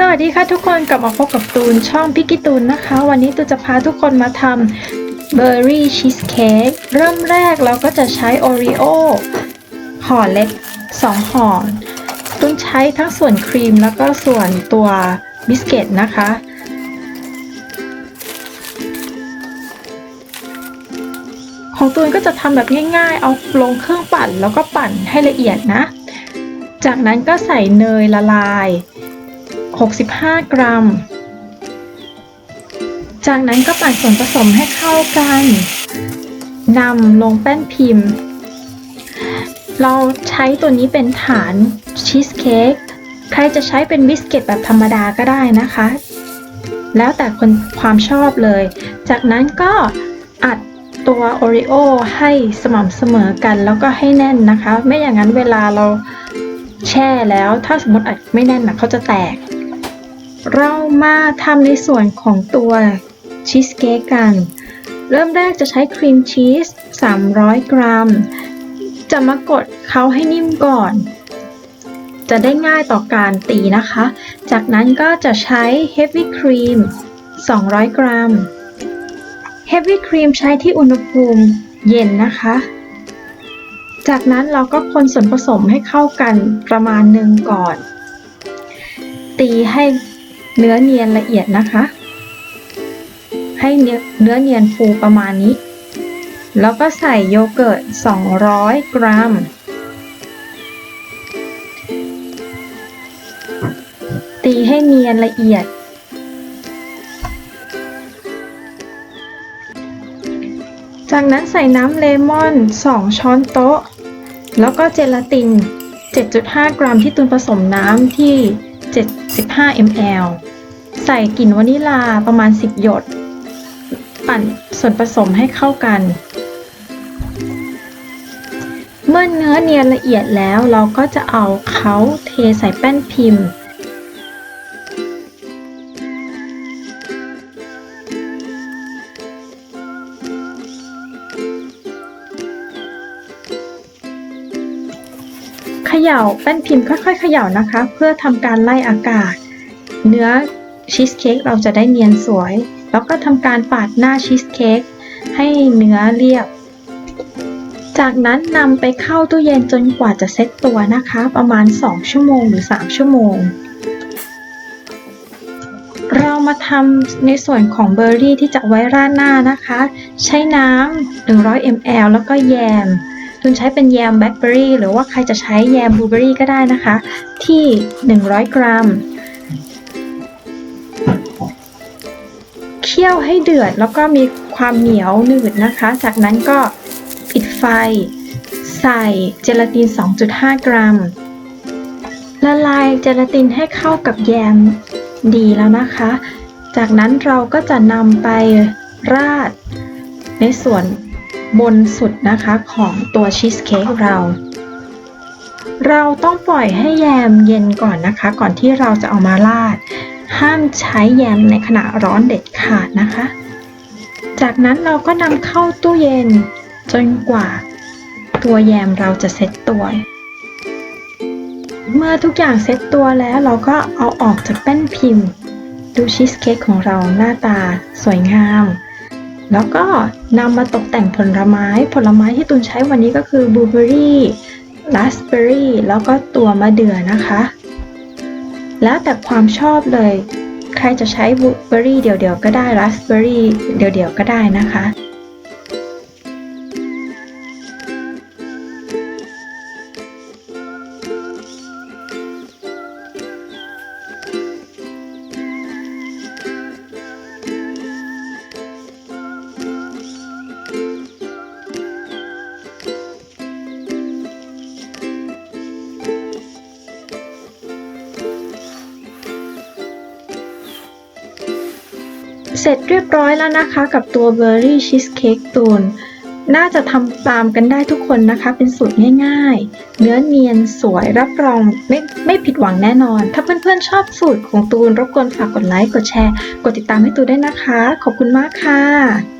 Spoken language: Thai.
สวัสดีค่ะทุกคนกลับมาพบกับตูนช่องพิกกี้ตูนนะคะ วันนี้ตูนจะพาทุกคนมาทำเบอร์รี่ชีสเค้กเริ่มแรกเราก็จะใช้โอรีโอห่อเล็ก 2ห่อตูนใช้ทั้งส่วนครีมแล้วก็ส่วนตัวบิสกิตนะคะ ของตูนก็จะทำแบบง่ายๆ เอาลงเครื่องปั่นแล้วก็ปั่นให้ละเอียดนะ จากนั้นก็ใส่เนยละลาย 65 กรัม จากนั้นก็ปั่นส่วนผสมให้เข้ากันนำลงแป้นพิมพ์ เราใช้ตัวนี้เป็นฐานชีสเค้กใครจะใช้เป็นบิสกิตแบบธรรมดาก็ได้นะคะ แล้วแต่คนความชอบเลย จากนั้นก็อัดตัวโอริโอให้สม่ำเสมอกันแล้วก็ให้แน่นนะคะ ไม่อย่างนั้นเวลาเราแช่แล้ว ถ้าสมมติอัดไม่แน่นนะเขาจะแตก เรามาทำในส่วนของตัวชีสเค้กกัน เริ่มแรกจะใช้ครีมชีส 300 กรัม จะมากดเขาให้นิ่มก่อน จะได้ง่ายต่อการตีนะคะ จากนั้นก็จะใช้เฮฟวี่ครีม 200 กรัม เฮฟวี่ครีมใช้ที่อุณหภูมิเย็นนะคะ จากนั้นเราก็คนส่วนผสมให้เข้ากันประมาณหนึ่งก่อน ตีให้ เนื้อเนียนละเอียดนะคะ ให้เนื้อเนื้อเนียนฟูประมาณนี้ แล้วก็ใส่โยเกิร์ต 200 กรัม ตีให้เนียนละเอียดจากนั้นใส่น้ำเลมอน 2 ช้อนโต๊ะ แล้วก็เจลาติน 7.5 กรัมที่ตุนผสมน้ำที่ 75 ml ใส่กลิ่นวานิลาประมาณ 10 หยด ปั่นส่วนผสมให้เข้ากัน เมื่อเนื้อเนียนละเอียดแล้วเราก็จะเอาเขาเทใส่แป้นพิมพ์ เขย่าแป้นพิมพ์ค่อยๆเขย่านะคะ เพื่อทำการไล่อากาศ เนื้อชีสเค้กเราจะได้เนียนสวย แล้วก็ทำการปาดหน้าชีสเค้กให้เนื้อเรียบ จากนั้นนำไปเข้าตู้เย็นจนกว่าจะเซ็ตตัวนะคะ ประมาณ 2 ชั่วโมงหรือ 3 ชั่วโมง เรามาทำในส่วนของเบอร์รี่ที่จะไว้ราดหน้านะคะ ใช้น้ำ100 ml แล้วก็แยม คุณใช้เป็นแยมแบล็คเบอร์รี่หรือว่าใครจะใช้แยมบลูเบอร์รี่ก็ได้นะคะ ที่ 100 กรัม เคี่ยวให้เดือดแล้วก็มีความเหนียวหนืดนะคะ จากนั้นก็ปิดไฟ ใส่เจลาติน 2.5 กรัม ละลายเจลาตินให้เข้ากับแยมดีแล้วนะคะ จากนั้นเราก็จะนำไปราดในส่วน บนสุดนะคะของตัวชีสเค้กเรา เราต้องปล่อยให้แยมเย็นก่อนนะคะ ก่อนที่เราจะเอามาราด ห้ามใช้แยมในขณะร้อนเด็ดขาดนะคะ จากนั้นเราก็นำเข้าตู้เย็นจนกว่า ตัวแยมเราจะเซ็ตตัว เมื่อทุกอย่างเซ็ตตัวแล้วเราก็เอาออกจากแป้นพิมพ์ ดูชีสเค้กของเราหน้าตาสวยงาม แล้วก็นำมาตกแต่งผลไม้ ผลไม้ที่ตุนใช้วันนี้ก็คือบลูเบอรี่ราสเบอรี่แล้วก็ตัวมะเดื่อนะคะ แล้วแต่ความชอบเลย ใครจะใช้บลูเบอรี่เดี่ยวๆก็ได้ราสเบอร์รี่เดี่ยวๆก็ได้นะคะ เสร็จเรียบร้อยแล้วนะคะกับตัวเบอร์รี่ชีสเค้กตูนน่าจะทำตามกันได้ทุกคนนะคะ เป็นสูตรง่ายๆ เนื้อเนียนสวยรับรองไม่ไม่ผิดหวังแน่นอน ถ้าเพื่อนๆชอบสูตรของตูนรบกวนฝากกดไลค์กดแชร์ กดติดตามให้ตูนได้นะคะ ขอบคุณมากค่ะ